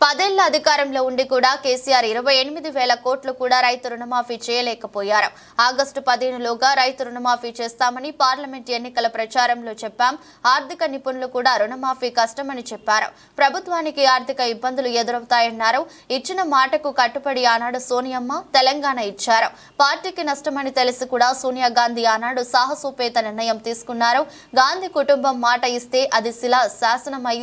పదేళ్ళ అధికారంలో ఉండి కూడా కేసీఆర్ ఇరవై ఎనిమిది వేల కోట్లు కూడా రైతు రుణమాఫీ చేయలేకపోయారు. ఆగస్టు పదిహేనులోగా రైతు రుణమాఫీ చేస్తామని పార్లమెంట్ ఎన్నికల ప్రచారంలో చెప్పాం. ఆర్థిక నిపుణులు కూడా రుణమాఫీ కష్టమని చెప్పారు. ప్రభుత్వానికి ఆర్థిక ఇబ్బందులు ఎదురవుతాయన్నారు. ఇచ్చిన మాటకు కట్టుబడి ఆనాడు సోనియమ్మ తెలంగాణ ఇచ్చారు. పార్టీకి నష్టమని తెలిసి కూడా సోనియా గాంధీ ఆనాడు సాహసోపేత నిర్ణయం తీసుకున్నారు. గాంధీ కుటుంబం మాట ఇస్తే అది శిలా శాసనమై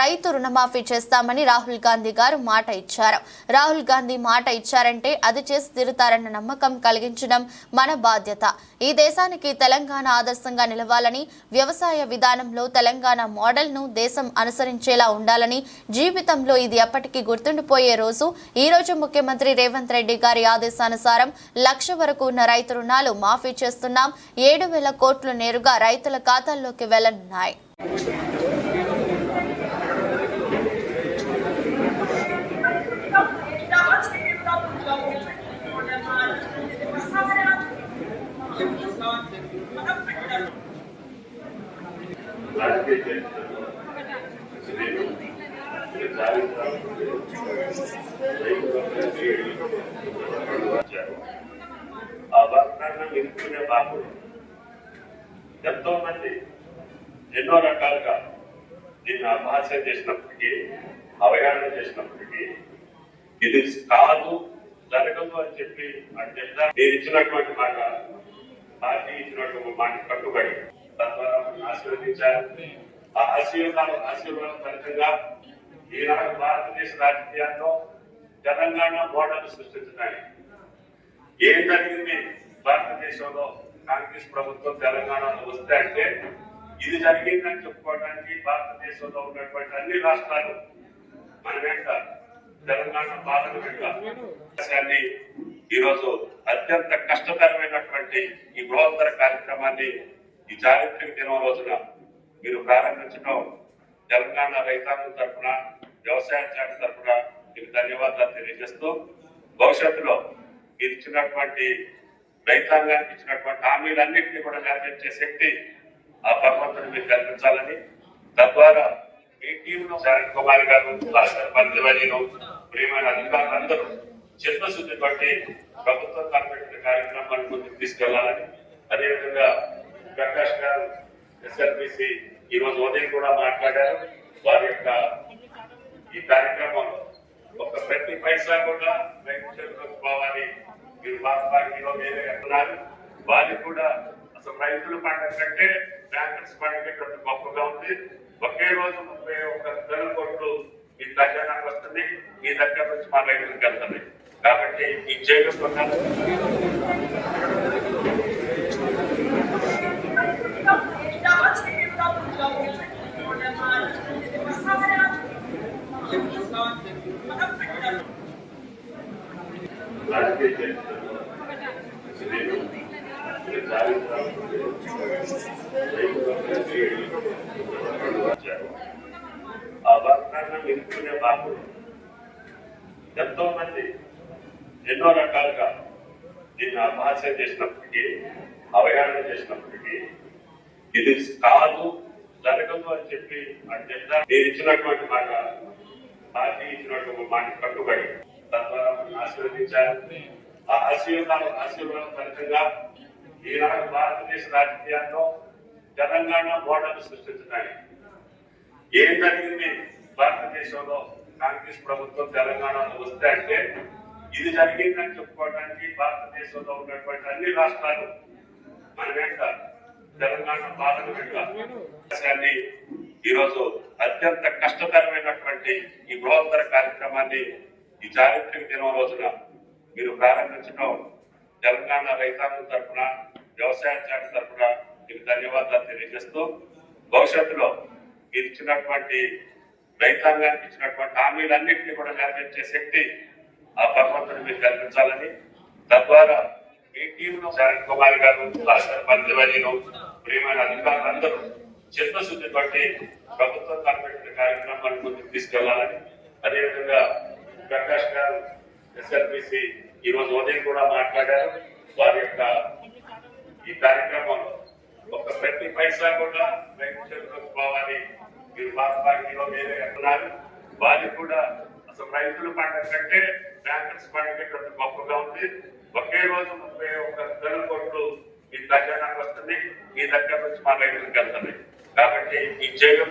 రైతు రుణమాఫీ చేస్తామని రాహుల్ గాంధీ గాంధీ గారు మాట ఇచ్చారు. రాహుల్ గాంధీ మాట ఇచ్చారంటే అది చేసి తీరుతారన్న నమ్మకం కలిగించడం మన బాధ్యత. ఈ దేశానికి తెలంగాణ ఆదర్శంగా నిలవాలని వ్యవసాయ విధానంలో తెలంగాణ మోడల్ను దేశం అనుసరించేలా ఉండాలని జీవితంలో ఇది ఎప్పటికీ గుర్తుండిపోయే రోజు. ఈ రోజు ముఖ్యమంత్రి రేవంత్ రెడ్డి గారి ఆదేశానుసారం లక్ష వరకు ఉన్న రైతు రుణాలు మాఫీ చేస్తున్నాం. ఏడు వేల కోట్లు నేరుగా రైతుల ఖాతాల్లోకి వెళ్ళనున్నాయి రాజకీయ చరిత్రలో నేను ఆ వాగ్దానం ఎదుర్కొనే మాకు ఎంతో మంది ఎన్నో రకాలుగా నిన్ను అపహాస్యం చేసినప్పటికీ అవగాహన చేసినప్పటికీ ఇది కాదు జరగదు అని చెప్పి అంటే మీరు ఇచ్చినటువంటి మాట పార్టీ ఇచ్చినటువంటి మాట కట్టుబడి తద్వారా ఆశీర్వదించారు ఆ ఆశీర్వాదాలు ఆశీర్వాదం ఫలితంగా ఈనాడు భారతదేశ రాజకీయాల్లో తెలంగాణ ఓటర్లు సృష్టించడానికి ఏం జరిగింది? భారతదేశంలో కాంగ్రెస్ ప్రభుత్వం తెలంగాణలో వస్తే అంటే ఇది జరిగిందని చెప్పుకోవడానికి భారతదేశంలో ఉన్నటువంటి అన్ని రాష్ట్రాలు మన వెంట తెలంగాణ పాలన వెంట. ఈరోజు అత్యంత కష్టతరమైనటువంటి ఈ బృహత్తర కార్యక్రమాన్ని ఈ చారిత్రక దినం రోజున మీరు ప్రారంభించడం తెలంగాణ రైతాంగం తరఫున వ్యవసాయ శాఖ తరఫున మీకు ధన్యవాదాలు తెలియజేస్తూ భవిష్యత్తులో మీరు ఇచ్చినటువంటి రైతాంగానికి ఇచ్చినటువంటి హామీలన్నింటినీ కూడా నెరవేర్చే శక్తి ఆ భగవంతుడు మీరు కల్పించాలని. తద్వారా మీ టీంలో శరణ్ కుమార్ గారు భాస్కర్ ప్రియమైన అధికారులందరూ చిత్తశుద్ధి బట్టి ప్రభుత్వం కనిపెట్టిన కార్యక్రమాన్ని ముందుకు తీసుకెళ్ళాలని. అదేవిధంగా ప్రకాష్ గారు ఎస్ఎల్బిసి ఈ రోజు ఉదయం కూడా మాట్లాడారు. వారి యొక్క ఈ కార్యక్రమంలో ఒక ప్రతి పైసా కూడా రైతులకు పోవాలి. మీరు మాట్లాడిలో మీరే అంటున్నారు. వారికి కూడా అసలు రైతుల పండుగ కంటే బ్యాంకర్స్ పండుగ కొంత గొప్పగా ఉంది. ఒకే రోజు ముప్పై ఒక ధర కోట్లు మీ ఖజానాకు వస్తుంది మీ దగ్గర నుంచి మా రైతులకు వెళ్తుంది కాబట్టి ఈ చేయకుండా రాజకీయ చరిత్రలో నేను ఆ వాగ్దానం ఎదుర్కొనే బాబు. ఎంతో మంది ఎన్నో రకాలుగా దీన్ని అపహాస్యం చేసినప్పటికీ అవగాహన చేసినప్పటికీ ఇది కాదు జరగదు అని చెప్పి అంటే నేను ఇచ్చినటువంటి మాట పార్టీ ఇచ్చినటువంటి మాట కట్టుబడి తద్వారా ఆశీర్వదించారు ఆ ఆశీర్వాదాలు ఆశీర్వాదం ఫలితంగా ఈనాడు భారతదేశ రాజకీయాల్లో తెలంగాణ మోడల్ సృష్టించడానికి. ఏం జరిగింది? భారతదేశంలో కాంగ్రెస్ ప్రభుత్వం తెలంగాణలో వస్తే అంటే ఇది జరిగిందని చెప్పుకోవడానికి భారతదేశంలో ఉన్నటువంటి అన్ని రాష్ట్రాలు మన వెంట తెలంగాణ పాలన వెంట. ఈరోజు అత్యంత కష్టతరమైనటువంటి ఈ బృహత్తర కార్యక్రమాన్ని ఈ చారిత్రక దినం రోజున మీరు ప్రారంభించడం తెలంగాణ రైతాంగం తరఫున వ్యవసాయ శాఖ తరఫున మీకు ధన్యవాదాలు తెలియజేస్తూ భవిష్యత్తులో మీరు ఇచ్చినటువంటి రైతాంగానికి ఇచ్చినటువంటి హామీలన్నింటినీ కూడా నెరవేర్చే శక్తి ఆ భగవంతుడు మీరు కల్పించాలని తద్వారా మీ టీంలో శారద్ కుమార్ గారు మంత్రివర్యులు ప్రియమైన అధికారులందరూ చిత్తశుద్ధి బట్టి ప్రభుత్వం కనిపెట్టిన కార్యక్రమాన్ని ముందుకు తీసుకెళ్ళాలని అదేవిధంగా ప్రకాష్ గారు ఎస్ఎల్బిసి ఈ రోజు ఉదయం కూడా మాట్లాడారు. వారి యొక్క ఈ కార్యక్రమంలో ఒక ప్రతి పైసా కూడా రైతు చేతులకు పోవాలి. మీరు పార్టీలో మీరే అంటున్నారు. వారి కూడా రైతుల పండుగ కంటే బ్యాంకర్స్ పండుగ కొంత గొప్పగా ఉంది. ఒకే రోజు ముప్పై ఒక వేల కోట్లు మీ దగ్గర వస్తుంది. మీ దగ్గర నుంచి మా రైతులకు వెళ్తుంది. కాబట్టి ఈ జైలు